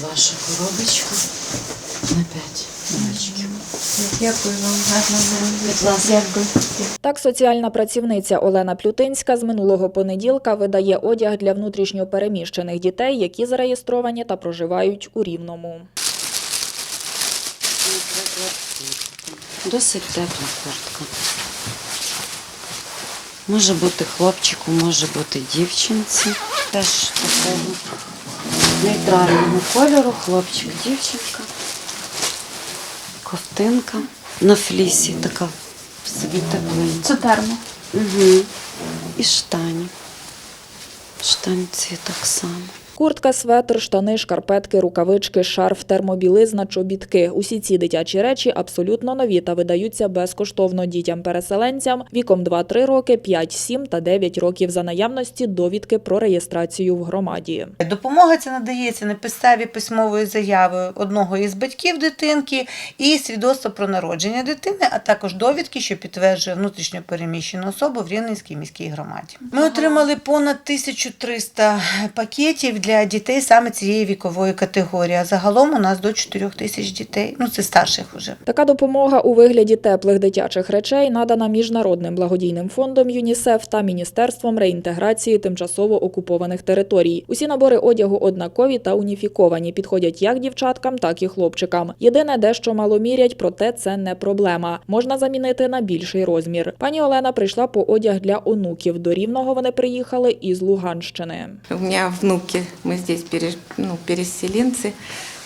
Ваша коробочка на 5 рочків. Дякую вам, ласка. Дякую. Так, соціальна працівниця Олена Плютинська з минулого понеділка видає одяг для внутрішньо переміщених дітей, які зареєстровані та проживають у Рівному. Досить тепла куртка. Може бути хлопчику, може бути дівчинці. Теж такого нейтрального кольору. Хлопчик, дівчинка. Ковтинка на флісі така собі тепленька. Це термо. Угу. І штані. Штанці так само. Куртка, светр, штани, шкарпетки, рукавички, шарф, термобілизна, чобітки. Усі ці дитячі речі абсолютно нові та видаються безкоштовно дітям-переселенцям віком 2-3 роки, 5, 7 та 9 років за наявності довідки про реєстрацію в громаді. Допомога ця надається на підставі письмової заяви одного із батьків дитинки і свідоцтва про народження дитини, а також довідки, що підтверджує внутрішньо переміщену особу в Рівненській міській громаді. Ми отримали понад 1300 пакетів для дітей саме цієї вікової категорії. А загалом у нас до 4 тисяч дітей. Ну це старших уже. Така допомога у вигляді теплих дитячих речей надана міжнародним благодійним фондом ЮНІСЕФ та Міністерством реінтеграції тимчасово окупованих територій. Усі набори одягу однакові та уніфіковані, підходять як дівчаткам, так і хлопчикам. Єдине, дещо маломірять, проте це не проблема. Можна замінити на більший розмір. Пані Олена прийшла по одяг для онуків. До рівного вони приїхали із Луганщини. У меня внуки, мы здесь пере- ну, переселенцы,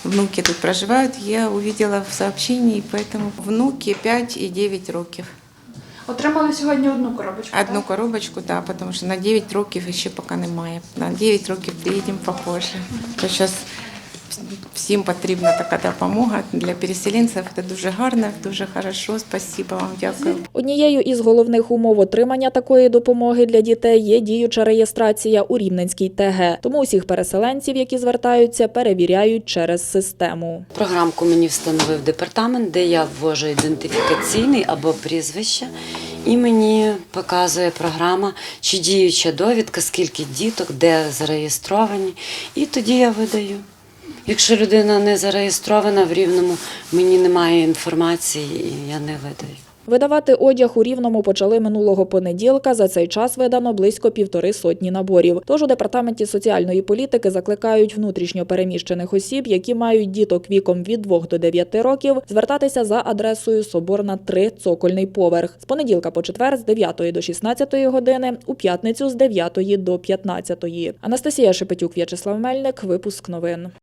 внуки тут проживают. Я увидела в сообщении, поэтому внуки 5 и 9 років. Отримали сьогодні одну коробочку. Одну коробочку, да, тому що на 9 років ще поки немає. На 9 років приїдемо попозже. То зараз всім потрібна така допомога для переселенців. Це дуже гарно, дуже хорошо. Спасибо вам, дякую. Однією із головних умов отримання такої допомоги для дітей є діюча реєстрація у Рівненській ТГ. Тому усіх переселенців, які звертаються, перевіряють через систему. Програмку мені встановив департамент, де я ввожу ідентифікаційний або прізвище, і мені показує програма, чи діюча довідка, скільки діток, де зареєстровані. І тоді я видаю. Якщо людина не зареєстрована в рівному, мені немає інформації, і я не видаю. Видавати одяг у Рівному почали минулого понеділка. За цей час видано близько півтори сотні наборів. Тож у департаменті соціальної політики закликають внутрішньо переміщених осіб, які мають діток віком від 2 до 9 років, звертатися за адресою Соборна 3, цокольний поверх. З понеділка по четвер з 9 до 16 години, у п'ятницю з 9 до 15. Анастасія Шепетюк, В'ячеслав Мельник. Випуск новин.